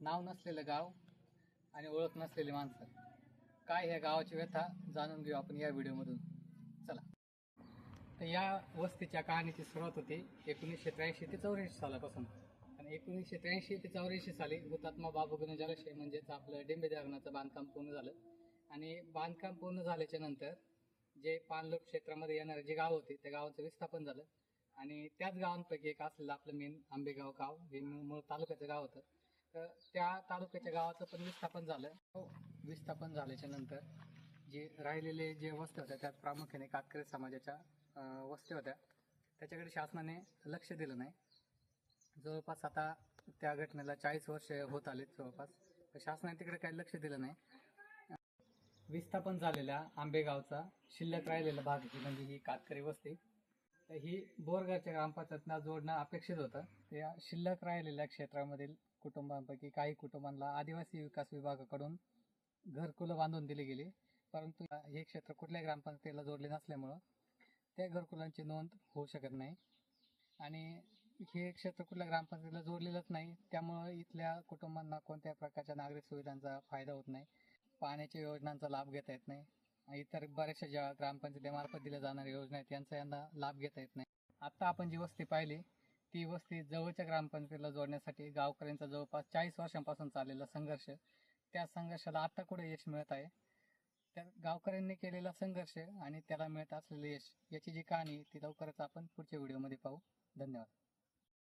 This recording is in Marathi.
नाव नसलेलं गाव आणि ओळख नसलेली माणसं. काय ह्या गावाची व्यथा जाणून घेऊ आपण या व्हिडिओमधून. चला. तर या वस्तीच्या कहाणीची सुरुवात होती एकोणीसशे त्र्याऐंशी ते चौऱ्याऐंशी सालापासून. आणि एकोणीसशे त्र्याऐंशी ते चौऱ्याऐंशी साली हुतात्मा बाबूगण जलाशय म्हणजेच आपलं डेंबे धरणाचं बांधकाम पूर्ण झालं. आणि बांधकाम पूर्ण झाल्याच्यानंतर जे पाणलोट क्षेत्रामध्ये येणारे जे गाव होते त्या गावाचं विस्थापन झालं. आणि त्याच गावांपैकी एक असलेलं आपलं मेन आंबेगाव गाव हे मूळ तालुक्याचं गाव होतं. तर त्या तालुक्याच्या गावाचं पण विस्थापन झालं. हो, विस्थापन झाल्याच्यानंतर जे राहिलेले जे वस्त्या होत्या त्यात प्रामुख्याने कातकरी समाजाच्या वस्त्या होत्या. त्याच्याकडे शासनाने लक्ष दिलं नाही. जवळपास आता त्या घटनेला चाळीस वर्ष होत आलेत जवळपास. तर शासनाने तिकडे काही लक्ष दिलं नाही. विस्थापन झालेल्या आंबेगावचा शिल्लक राहिलेला भाग म्हणजे ही कातकरी वस्ती. तर ही बोरगावच्या ग्रामपंचायतना जोडणं अपेक्षित होतं. त्या शिल्लक राहिलेल्या क्षेत्रामधील कुटुंबांपैकी काही कुटुंबांना आदिवासी विकास विभागाकडून घरकुलं बांधून दिली गेली. परंतु हे क्षेत्र कुठल्या ग्रामपंचायतीला जोडले नसल्यामुळं त्या घरकुलांची नोंद होऊ शकत नाही. आणि हे क्षेत्र कुठल्या ग्रामपंचायतीला जोडलेलंच नाही. त्यामुळं इथल्या कुटुंबांना कोणत्या प्रकारच्या नागरिक सुविधांचा फायदा होत नाही. पाण्याच्या योजनांचा लाभ घेता येत नाही. इतर बऱ्याचशा ज्या ग्रामपंचायतीमार्फत दिल्या जाणाऱ्या योजना आहेत त्यांचा यांना लाभ घेता येत नाही. आता आपण जी वस्ती पाहिली ती वस्ती जवळच्या ग्रामपंचायतीला जोडण्यासाठी गावकऱ्यांचा जवळपास चाळीस वर्षांपासून चाललेला संघर्ष त्या संघर्षाला आता कुठे यश मिळत आहे? त्या गावकऱ्यांनी केलेला संघर्ष आणि त्याला मिळत असलेलं यश याची जी कहाणी ती लवकरच आपण पुढच्या व्हिडिओमध्ये पाहू. धन्यवाद.